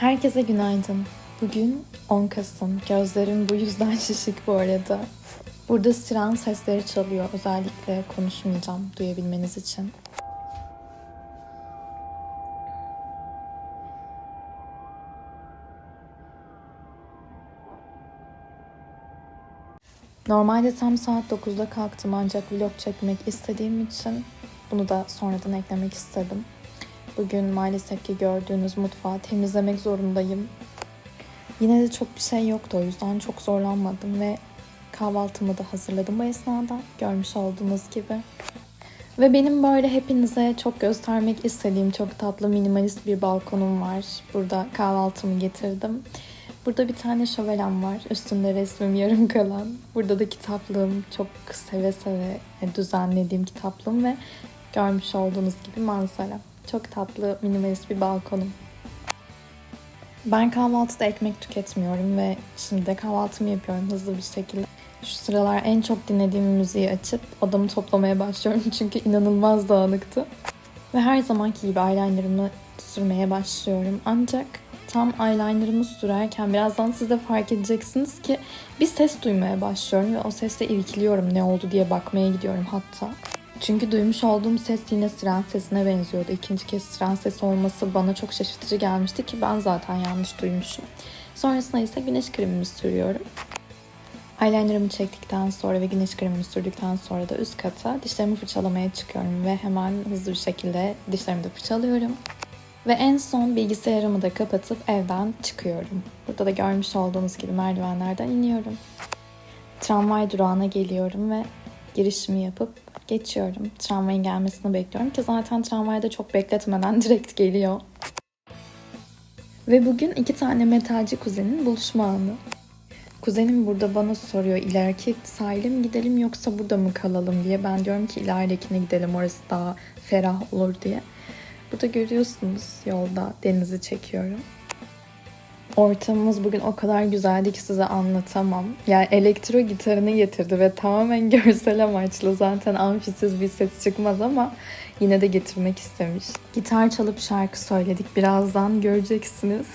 Herkese günaydın. Bugün 10 Kasım. Gözlerim bu yüzden şişik bu arada. Burada siren sesleri çalıyor. Özellikle konuşmayacağım duyabilmeniz için. Normalde tam saat 9'da kalktım ancak vlog çekmek istediğim için bunu da sonradan eklemek istedim. Bugün maalesef ki gördüğünüz mutfağı temizlemek zorundayım. Yine de çok bir şey yoktu o yüzden çok zorlanmadım ve kahvaltımı da hazırladım bu esnada görmüş olduğunuz gibi. Ve benim böyle hepinize çok göstermek istediğim çok tatlı minimalist bir balkonum var. Burada kahvaltımı getirdim. Burada bir tane şövalem var. Üstünde resmim yarım kalan. Burada da kitaplığım çok seve seve düzenlediğim kitaplığım ve görmüş olduğunuz gibi manzara. Çok tatlı minimalist bir balkonum. Ben kahvaltıda ekmek tüketmiyorum ve şimdi de kahvaltımı yapıyorum hızlı bir şekilde. Şu sıralar en çok dinlediğim müziği açıp odamı toplamaya başlıyorum çünkü inanılmaz dağınıktı. Ve her zamanki gibi eyelinerımı sürmeye başlıyorum. Ancak tam eyelinerımı sürerken birazdan siz de fark edeceksiniz ki bir ses duymaya başlıyorum ve o sesle irkiliyorum ne oldu diye bakmaya gidiyorum hatta. Çünkü duymuş olduğum ses yine siren sesine benziyordu. İkinci kez siren sesi olması bana çok şaşırtıcı gelmişti ki ben zaten yanlış duymuşum. Sonrasında ise güneş kremimi sürüyorum. Eyelinerımı çektikten sonra ve güneş kremimi sürdükten sonra da üst kata dişlerimi fırçalamaya çıkıyorum ve hemen hızlı bir şekilde dişlerimi de fırçalıyorum. Ve en son bilgisayarımı da kapatıp evden çıkıyorum. Burada da görmüş olduğunuz gibi merdivenlerden iniyorum. Tramvay durağına geliyorum ve girişimi yapıp geçiyorum. Tramvayın gelmesini bekliyorum ki zaten tramvayda çok bekletmeden direkt geliyor. Ve bugün iki tane metalci kuzenin buluşma anı. Kuzenim burada bana soruyor ileriki sahile mi gidelim yoksa burada mı kalalım diye. Ben diyorum ki ileridekine gidelim orası daha ferah olur diye. Burada görüyorsunuz yolda denizi çekiyorum. Ortamımız bugün o kadar güzeldi ki size anlatamam. Yani elektro gitarını getirdi ve tamamen görsel amaçlı. Zaten amfisiz bir ses çıkmaz ama yine de getirmek istemiş. Gitar çalıp şarkı söyledik. Birazdan göreceksiniz.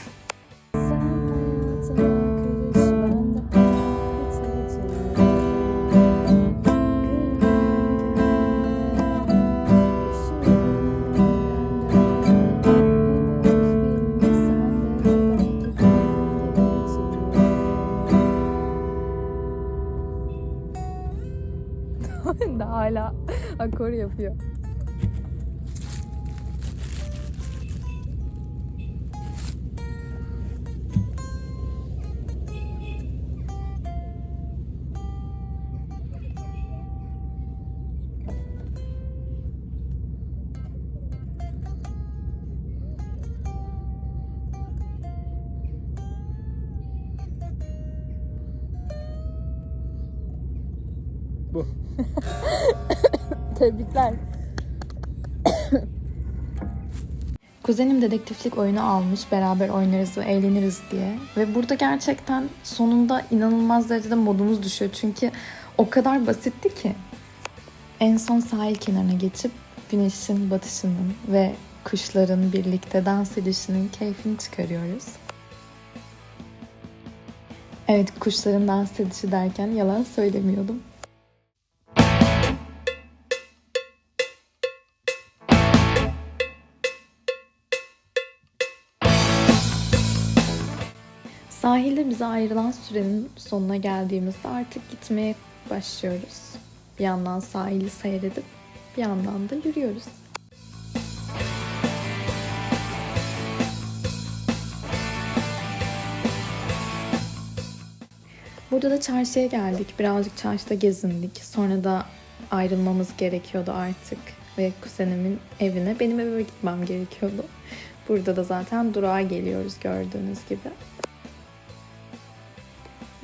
de hala akor yapıyor. Bu. Tebrikler. Kuzenim dedektiflik oyunu almış. Beraber oynarız ve eğleniriz diye. Ve burada gerçekten sonunda inanılmaz derecede modumuz düşüyor. Çünkü o kadar basitti ki. En son sahil kenarına geçip güneşin batışının ve kuşların birlikte dans edişinin keyfini çıkarıyoruz. Evet kuşların dans edişi derken yalan söylemiyordum. Sahilde bize ayrılan sürenin sonuna geldiğimizde artık gitmeye başlıyoruz. Bir yandan sahili seyredip bir yandan da yürüyoruz. Burada da çarşıya geldik. Birazcık çarşıda gezindik. Sonra da ayrılmamız gerekiyordu artık. Ve kuzenimin evine, benim eve gitmem gerekiyordu. Burada da zaten durağa geliyoruz gördüğünüz gibi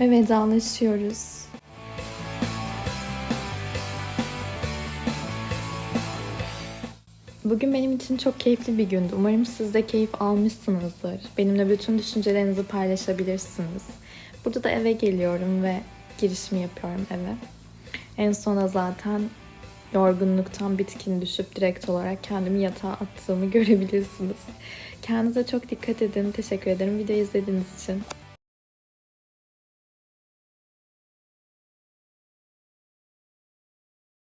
ve vedalaşıyoruz. Bugün benim için çok keyifli bir gündü. Umarım siz de keyif almışsınızdır. Benimle bütün düşüncelerinizi paylaşabilirsiniz. Burada da eve geliyorum ve girişimi yapıyorum eve. En sona zaten yorgunluktan bitkin düşüp direkt olarak kendimi yatağa attığımı görebilirsiniz. Kendinize çok dikkat edin. Teşekkür ederim video izlediğiniz için.